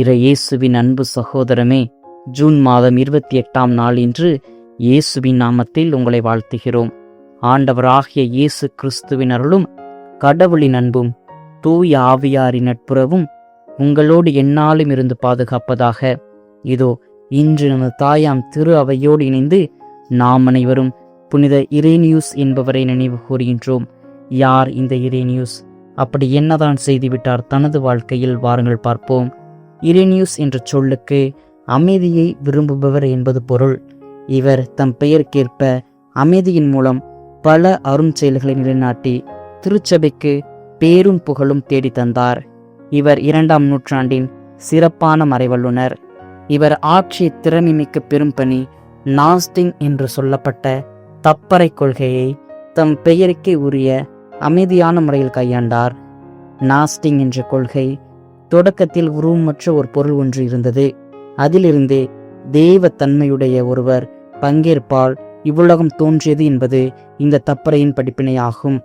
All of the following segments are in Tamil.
இறையேசுவின் அன்பு சகோதரமே ஜூன் மாதம் இருபத்தி எட்டாம் நாள் இன்று இயேசுவின் நாமத்தில் உங்களை வாழ்த்துகிறோம். ஆண்டவராகிய இயேசு கிறிஸ்துவின் அருளும் கடவுளின் அன்பும் தூய ஆவியாரின் நட்புறவும் உங்களோடு எந்நாளும் இருந்து பாதுகாப்பதாக. இதோ இன்று நமது தாயாம் திரு அவையோடு இணைந்து நாம் அனைவரும் புனித இரேனியூஸ் என்பவரை நினைவு கூறுகின்றோம். யார் இந்த இரேனியூஸ்? அப்படி என்னதான் செய்துவிட்டார் தனது வாழ்க்கையில்? வாருங்கள் பார்ப்போம். இரினியூஸ் என்ற சொல்லுக்கு அமைதியை விரும்புபவர் என்பது பொருள். இவர் தம் பெயருக்கேற்ப அமைதியின் மூலம் பல அரும் செயல்களை நிலைநாட்டி திருச்சபைக்கு பேரும் புகழும் தேடி தந்தார். இவர் இரண்டாம் நூற்றாண்டின் சிறப்பான மறைவல்லுனர். இவர் ஆட்சி திறமைமிக்க பெரும் பணி நாஸ்டிங் என்று சொல்லப்பட்ட தப்பறை கொள்கையை தம் பெயருக்கே உரிய அமைதியான முறையில் கையாண்டார். நாஸ்டிங் என்ற கொள்கை தொடக்கத்தில் உருவமற்ற ஒரு பொருள் ஒன்று இருந்தது. அதிலிருந்தே தேவ தன்மையுடைய ஒருவர் பங்கேற்பால் இவ்வுலகம் தோன்றியது என்பது இந்த தப்பறையின் படிப்பினையாகும்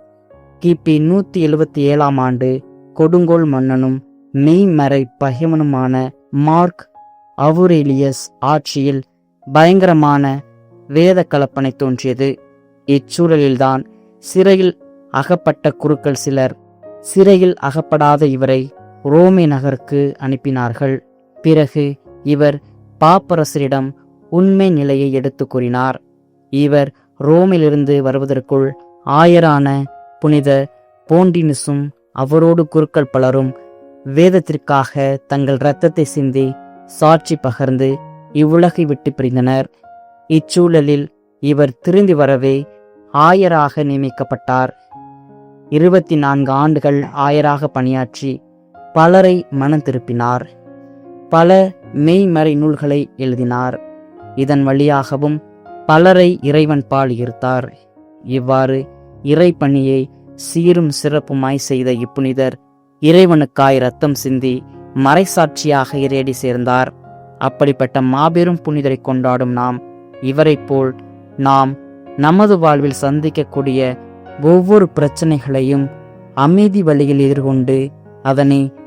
கிபி நூத்தி எழுபத்தி ஏழாம் ஆண்டு கொடுங்கோல் மன்னனும் மெய்மறை பகைவனுமான மார்க் அவுரேலியஸ் ஆட்சியில் பயங்கரமான வேத கலப்பனை தோன்றியது. இச்சூழலில்தான் சிறையில் அகப்பட்ட குருக்கள் சிலர். சிறையில் அகப்படாத இவரை ரோமே நகருக்கு அனுப்பினார்கள். பிறகு இவர் பாப்பரசரிடம் உண்மை நிலையை எடுத்து கூறினார். இவர் ரோமிலிருந்து வருவதற்குள் ஆயரான புனித போண்டினுசும் அவரோடு குருக்கள் பலரும் வேதத்திற்காக தங்கள் இரத்தத்தை சிந்தி சாட்சி பகர்ந்து இவ்வுலகை விட்டு பிரிந்தனர். இச்சூழலில் இவர் திரும்பி வரவே ஆயராக நியமிக்கப்பட்டார். இருபத்தி நான்கு ஆண்டுகள் ஆயராக பணியாற்றி பலரை மனம் திருப்பினார். பல மெய்மறை நூல்களை எழுதினார். இதன் வழியாகவும் பலரை இறைவன் பால் ஈர்த்தார் இவ்வாறு இறைப்பணியை சீரும் சிறப்புமாய் செய்த இப்புனிதர் இறைவனுக்காய் ரத்தம் சிந்தி மறைசாட்சியாக இறையடி சேர்ந்தார். அப்படிப்பட்ட மாபெரும் புனிதரை கொண்டாடும் நாம் இவரைப் போல் நாம் நமது வாழ்வில் சந்திக்கக்கூடிய ஒவ்வொரு பிரச்சனைகளையும் அமைதி வழியில் எதிர்கொண்டு அதனை